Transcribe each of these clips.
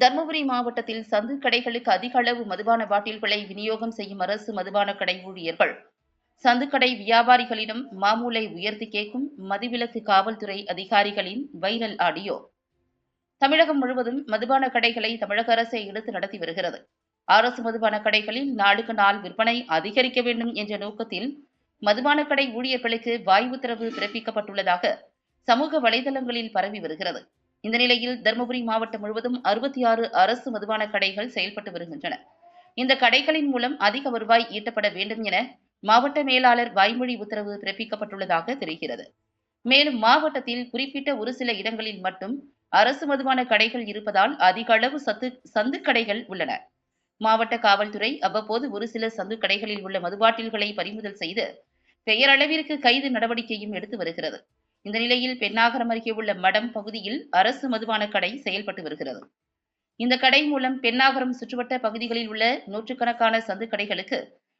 தருமபுரி மாவட்டத்தில் சந்து கடைகளுக்கு அதிக அளவு மதுபான பாட்டில்களை விநியோகம் செய்யும் அரசு மதுபான கடை ஊழியர்கள். சந்துக்கடை வியாபாரிகளிடம் மாமூலை உயர்த்தி கேட்கும் மதுவிலக்கு காவல்துறை அதிகாரிகளின் வைரல் ஆடியோ. தமிழகம் முழுவதும் மதுபான கடைகளை தமிழக அரசே எடுத்து நடத்தி வருகிறது. அரசு மதுபான கடைகளில் நாளுக்கு நாள் விற்பனை அதிகரிக்க வேண்டும் என்ற நோக்கத்தில் மதுபான கடை ஊழியர்களுக்கு வாய் உத்தரவு பிறப்பிக்கப்பட்டுள்ளதாக சமூக வலைதளங்களில் பரவி வருகிறது. இந்த நிலையில் தருமபுரி மாவட்டம் முழுவதும் அறுபத்தி ஆறு அரசு மதுபான கடைகள் செயல்பட்டு வருகின்றன. இந்த கடைகளின் மூலம் அதிக வருவாய் ஈட்டப்பட வேண்டும் என மாவட்ட மேலாளர் வாய்மொழி உத்தரவு பிறப்பிக்கப்பட்டுள்ளதாக தெரிகிறது. மேலும் மாவட்டத்தில் குறிப்பிட்ட ஒரு சில இடங்களில் மட்டும் அரசு மதுபான கடைகள் இருப்பதால் அதிக அளவு சத்து சந்து கடைகள் உள்ளன. மாவட்ட காவல்துறை அவ்வப்போது ஒரு சில சந்து கடைகளில் உள்ள மதுபாட்டில்களை பறிமுதல் செய்து பெயரளவிற்கு கைது நடவடிக்கையும் எடுத்து வருகிறது. இந்த நிலையில் பெண்ணாகரம் அருகே உள்ள மடம் பகுதியில் அரசு மதுபான கடை செயல்பட்டு வருகிறது. இந்த கடை மூலம் பெண்ணாகரம் சுற்றுவட்ட பகுதிகளில் உள்ள நூற்றுக்கணக்கான சந்து கடைகளுக்கு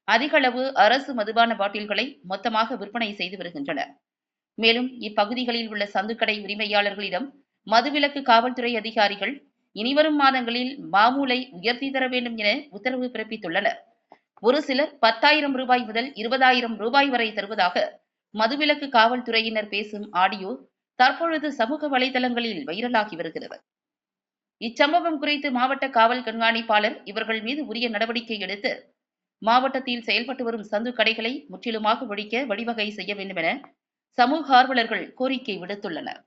அதிக அளவு அரசு மதுபான பாட்டில்களை மொத்தமாக விற்பனை செய்து வருகின்றனர் மேலும் இப்பகுதிகளில் உள்ள சந்துக்கடை உரிமையாளர்களிடம் மதுவிலக்கு காவல்துறை அதிகாரிகள் இனிவரும் மாதங்களில் மாமூலை உயர்த்தி தர வேண்டும் என உத்தரவு பிறப்பித்துள்ளனர். ஒரு சிலர் பத்தாயிரம் ரூபாய் முதல் இருபதாயிரம் ரூபாய் வரை தருவதாக மதுவிலக்கு காவல்துறையினர் பேசும் ஆடியோ தற்பொழுது சமூக வலைதளங்களில் வைரலாகி வருகிறது. இச்சம்பவம் குறித்து மாவட்ட காவல் கண்காணிப்பாளர் இவர்கள் மீது உரிய நடவடிக்கை எடுத்து மாவட்டத்தில் செயல்பட்டு வரும் சந்து கடைகளை முற்றிலுமாக ஒழிக்க வழிவகை செய்ய வேண்டும் என சமூக ஆர்வலர்கள் கோரிக்கை விடுத்துள்ளனர்.